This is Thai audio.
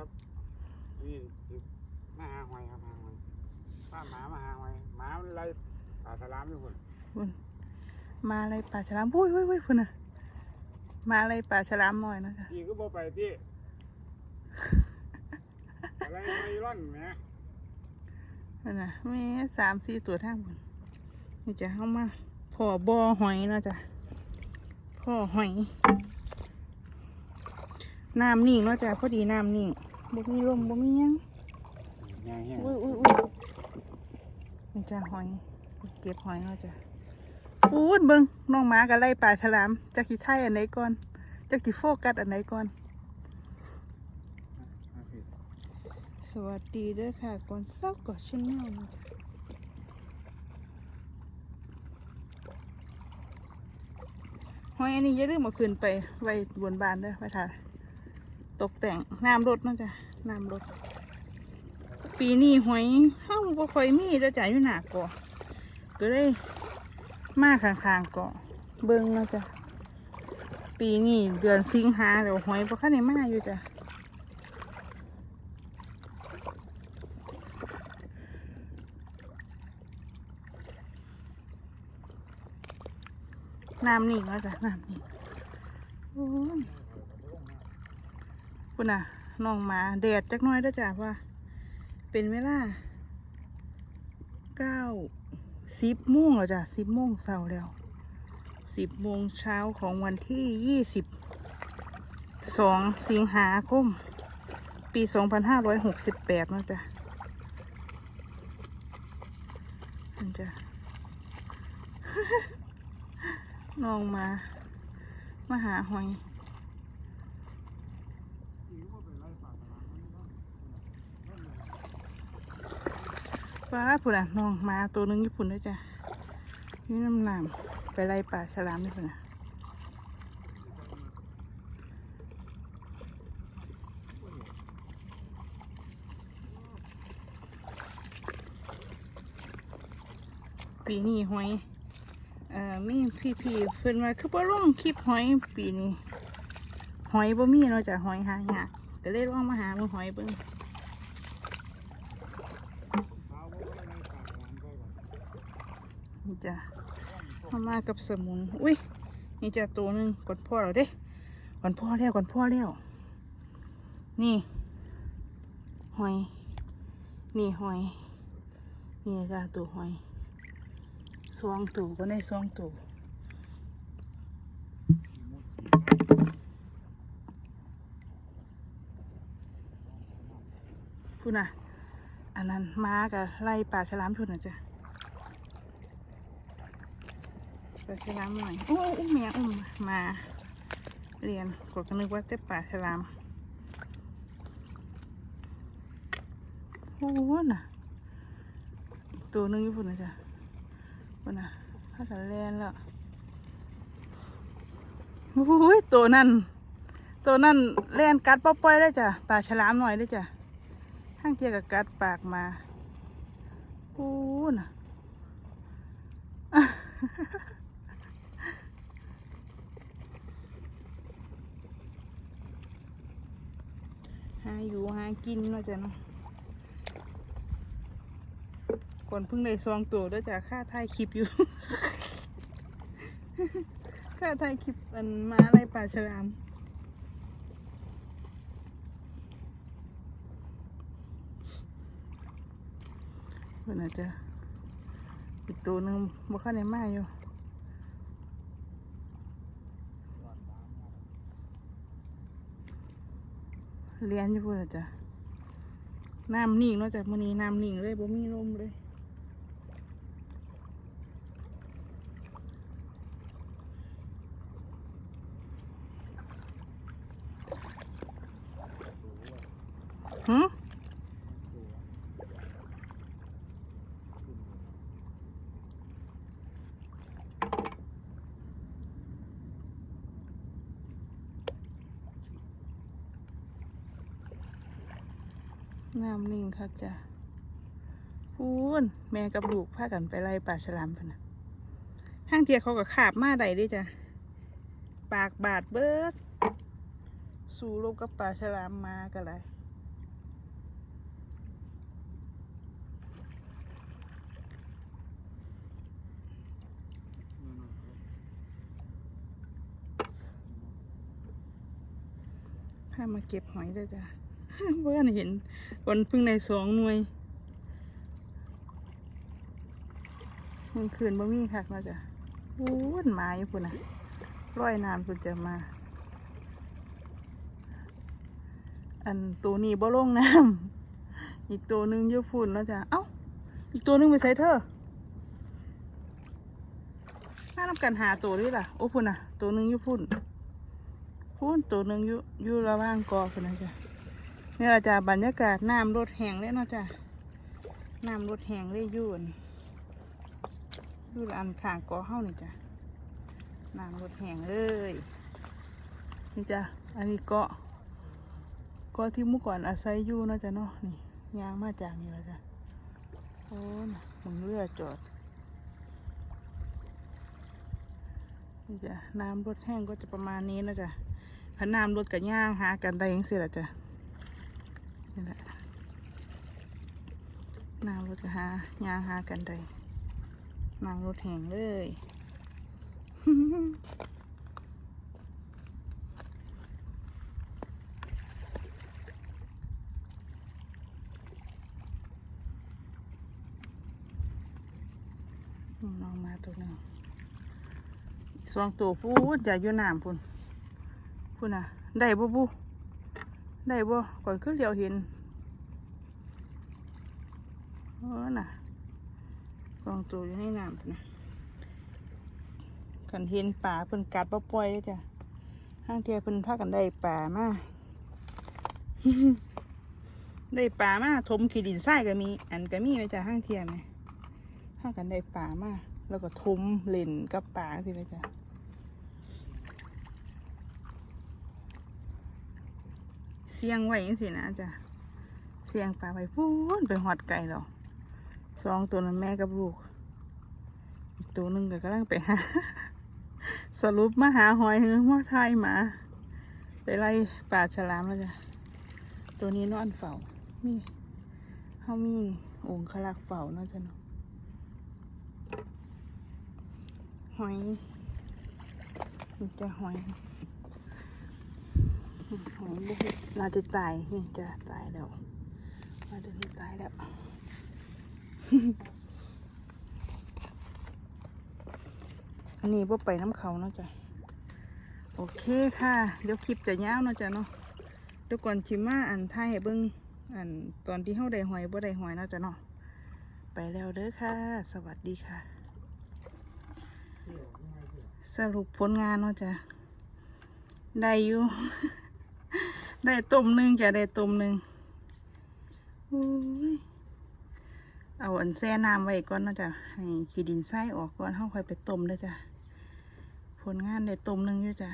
ครับ นี่สิมาหาหอยครับหาหอยป้าหมามาหาหอยหมามันไล่ปลาสลามอยู่คนพุ่นมาอะไรป่าฉลามอุ้ยอุ้ยอุ้ยพุ่นน่ะ มาอะไรป่าฉลามหน่อยนะจ๊ะพี่ก็บ่ไปที่อะไรไม่ร่อนแหมนั่นน่ะแม่สามสี่ตัวทางพุ่นนี่จะเข้ามาพ่อบอหอยนะจ๊ะพ่อหอย น้ำนิ่งเนาะจ๊ะพอดีน้ำนิ่ง บ่มีลมบ่มีหยังแห้งแห้งอุ้ยอุ้ยอุ้ยนี่จ้าหอย เก็บหอยเนาะจ้ะพูดเบิงน้องหมากับไล่ป่าฉลามจักสิไทยอันไหนก่อนจักสิโฟกัสอันไหนก่อน สวัสดีเด้อค่ะก่อนเศร้าก่อนชแนลนะจ๊ะหอยอันนี้อย่าลืมมาคืนไปไว้บนบานเด้อไว้ถ่าย ตกแต่งน้ำรถนาะจ้ะน้ำรถปีนี้หอยเฮ้าบ่ค่อยมีเด้อจ้ะอยู่หน้าเกาะก็เลยมาข้างๆเกาะเบิ่งนาะจ้ะปีนี้เดือนสิงหาเดี๋ยวหอยบ่คันได้มาอยู่จ้ะน้ำนิ่งแล้วจ้ะน้ำนิ่งโอ้ย คุณน่ะน้องหมาแดดจักน้อยด้อจ้ะว่า เป็นเวลาเก้าสิบโมงแล้วจ้ะสิบโมงเช้าแล้วสิบโมงเช้าของวันที่ยี่สิบสองสิงหาคม ปีสองพันห้าร้อยหกสิบแปดนะจ๊ะมันจะน้องมา มาหาหอย ฟ้าพุ่นอะน้องมาตัวหนึงญี่ปุ่นด้วยจ้ะนี่น้ำหนามไปไล่ป่าฉลามนี่พุ่นอะปีนี้หอยเอ่อมีพี่ๆเพิ่นว่าคือบ่ลงคลิปหอยปีนี้หอยบ่มีเนาะจ้ะหอยหายากก็เลยลองมาหาเบิ่งหอยเบิ่ง นี่จ้ะมามากับสมุน อุ้ย นี่จ้ะตัวหนึ่งก่อนพ่อเราเด้ก่อนพ่อแล้วก่อนพ่อแล้ว นี่ หอย นี่หอย นี่จ้ะตัวหอยสองตัวก็ได้สองตัวพูดนะอันนั้นม้ากับไล่ป่าฉลามชุดนะจ้ะ ปลาฉลามหน่อยโอ้อุ้มแม่อุ้มมาเรียนกดก็นึกว่าจะปลาฉลามโอ้โหน่ะตัวหนึงอยู่พุ่นนะจ๊ะพุ่นน่ะถ้าจะเล่นแล้วโอ้ยตัวนั้นตัวนั้นเล่นกัดป๊อป้อยได้จ้ะปลาฉลามหน่อยได้จ้ะข้างเทียกับกัดปากมาโอ้น่ะ หาอยู่หากินเนาะจ้ะเนาะก่อนเพิ่งได้ซองตัวด้วยจ้ะค่าถ่ายคลิปอยู่ ค่าถ่ายคลิปอันมาอะไรป่าฉลามเพื่อนอาจจะอีกตัวหนึ่งบ่ค่าในมาอยู่ เรียนอยู่เพื่อจ้ะน้ำนิ่งนอกจากมือนี้น้ำนิ่งเลยบ่มีลมเลยหืม น้ำนิ่งคักจ้ะพูนแม่กับลูกพากันไปไล่ปลาฉลามพันนะห้างเทียเขาก็ขาบมาใดด้วจ้ะ ปากบาดเบิด สู่ลบกับปลาฉลามมากันเลยให้มาเก็บหอยได้วจ้ะ เพื่อนเห็นคนเพิ่งในสองหน่วยมันคืนบ่มีคักเนาจ้ะโอ้ยหมาอยู่พุ่นน่ะร้อยน้ำพุ่นจะมา อันตัวนี้บ่ลงน้ำอีกตัวหนึงอยู่ฝุ่นแล้วจ้ะเอ้าอีกตัวนึงไปใส่เธอน่าทำกันหาตัวด้วยล่ะ โอ้พุ่นน่ะ ตัวหนึงอยู่ฝุ่นพุ่นตัวหนึงอยู่อยู่ระว่างกอพุ่นนะจ้ะ นี่เราจะบรรยากาศน้ำรถแห้งเลยเนาะจ้ะน้ำรถแห้งเลยยู่นยู่อันข้างกอเฮานี่จ้ะน้ำรถแห้งเลยนี่จ้ะอันนี้เกาะเก็ที่เมื่อก่อนอาศัยอยู่เนาะจ้ะเนาะนี่ยางมาจากนี่แล้วจ้ะโอ้นมึงเรือจอดนี่จ้ะน้ำรถแห้งก็จะประมาณนี้นะจ้ะถ้าน้ำรถกับย่างหากันได้ยังเสียละจ้ะนี่แหละ น้ำรถหาย่างหากันได้น้ำรถแห้งเลยน้องมาตัวหนึ่งสองตัวพูดจะอยู่น้ำพุ่นพุ่นน่ะ ได้บ่บุได้บ่ก่อนขึ้นเดียวเห็น น่ะสองตัวอยู่ในน้ำนะกันเห็นป่าเพิ่นกัดบ่ปล่อยเลยจ้ะห้างเทียเพิ่นพากันได้ป่ามาได้ป่ามาถมขีดินทรายก็มี อันก็มีไหมจ้ะห้างเทียไหมถ้างกันได้ป่ามาแล้วก็ทุมเล่นกับป่าสิไปจ้ะเสียงไว้ยังสินะจ้ะเสียงป่าไปพูนไปหอดไก่เรา สองตัวนั้นแม่กับลูก อีกตัวหนึ่งก็กำลังไปหา สรุปมาหาหอยเฮือว่าทยหมา ไปไล่ป่าฉลามแล้วจ้ะ ตัวนี้นอนเฝ้ามีเขามีองค์ขลักเฝ้าเนาะจ้ะเนาะหอยมันจะหอยหอยบุกน่าจะตายนี่จะตายแล้วน่าจะนี่ตายแล้ว อันนี้ว่าไปน้ำเขาเนาะจ้ะ โอเคค่ะ เดี๋ยวคลิปจะยาวเนาะจ้ะเนาะเดี๋ยวก่อนชิมาอันท้ายให้เบิ้งอันตอนที่เฮาได้หอยบ่ได้หอยเนาะจ้ะเนาะ ไปแล้วเด้อค่ะ สวัสดีค่ะ สรุปผลงานเนาะจ้ะ ได้อยู่ ได้ต้มหนึ่งจะได้ต้มหนึ่งโอ้ย เอาอันแช่น้ำไว้ก่อนนาะจ๊ะให้ขี้ดินไส้ออกก่อนเฮาค่อยไปต้มเด้อจ้ะผลงานได้ต้มนึงอยู่จ้ะ